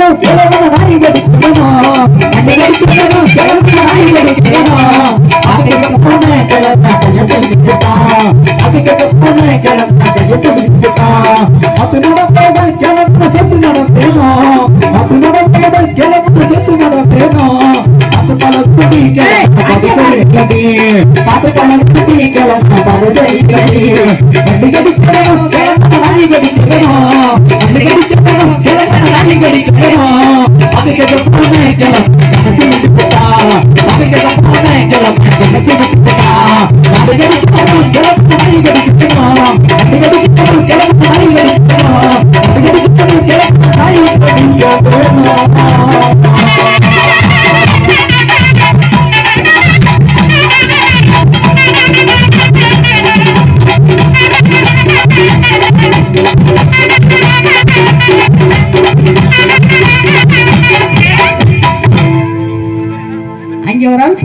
கடிக்கணும் கிழவன நாய் கடிக்கணும் கண்ணி கடிக்கணும் கிழவன நாய் கடிக்கணும் அதுக்கு போன கிழவன கையை பிடிச்சிட்டான் அதுக்கு போன செத்து செத்து அது பல அது பல நாய் your fire